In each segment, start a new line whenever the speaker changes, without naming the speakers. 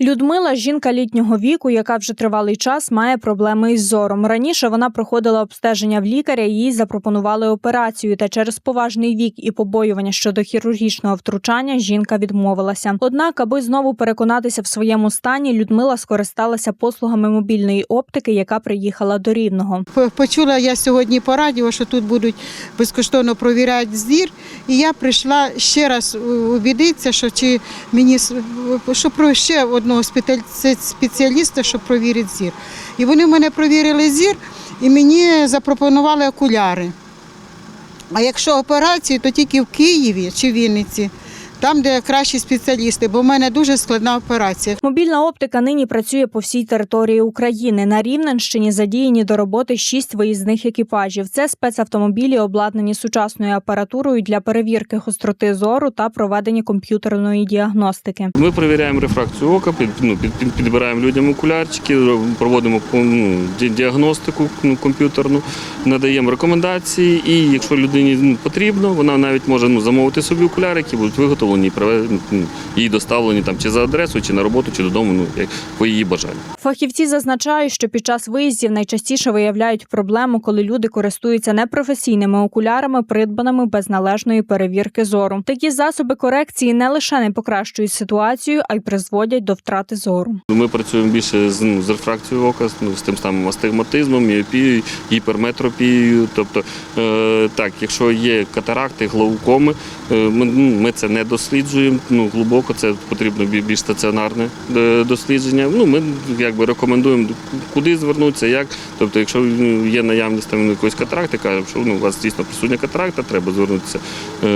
Людмила жінка літнього віку, яка вже тривалий час має проблеми із зором. Раніше вона проходила обстеження в лікаря, їй запропонували операцію. Та через поважний вік і побоювання щодо хірургічного втручання жінка відмовилася. Однак, аби знову переконатися в своєму стані, Людмила скористалася послугами мобільної оптики, яка приїхала до рівного.
Почула я сьогодні по радіо, що тут будуть безкоштовно провіряти зір, і я прийшла ще раз е, убідитися, що чи мені с- що про ще одного спеціаліста, щоб провірити зір. І вони в мене провірили зір, і мені запропонували окуляри. А якщо операції, то тільки в Києві чи Вінниці, там, де кращі спеціалісти, бо в мене дуже складна операція.
Мобільна оптика нині працює по всій території України. На Рівненщині задіяні до роботи шість виїзних екіпажів. Це спецавтомобілі, обладнані сучасною апаратурою для перевірки гостроти зору та проведення комп'ютерної діагностики.
Ми перевіряємо рефракцію ока, під, ну, під, під- підбираємо людям окулярчики, проводимо ну, діагностику ну, комп'ютерну, надаємо рекомендації. І якщо людині ну, потрібно, вона навіть може ну, замовити собі окуляри, які будуть виготовлені і приве- ну, їй доставлені там чи за адресою, чи на роботу, чи додому, ну як по її бажанню.
Фахівці зазначають, що під час виїздів найчастіше виявляють проблему, коли люди користуються непрофесійними окулярами, придбаними без належної перевірки зору. Такі засоби корекції не лише не покращують ситуацію, а й призводять до втрати зору.
Ми працюємо більше з, ну, з рефракцією ока, ну, з тим самим астигматизмом, міопією, гіперметропією. Тобто, е, так, якщо є катаракти, глаукоми, е, ми, ну, ми це не досліджуємо ну, глибоко, це потрібно бі- більш стаціонарне е, дослідження. Ну, ми якби рекомендуємо, куди звернутися, як. Тобто, якщо є наявність там якоїсь катаракти, кажемо, що ну, у вас дійсно присутня катаракта, треба звернутися е,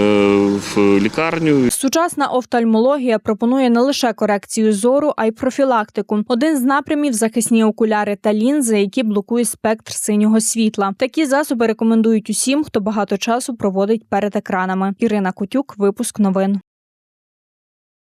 в лікарню.
Сучасна офтальмологія пропонує не лише корекцію зору, а й профілактику. Один з напрямів захисні окуляри та лінзи, які блокують спектр синього світла. Такі засоби рекомендують усім, хто багато часу проводить перед екранами. Ірина Кутюк, випуск новин.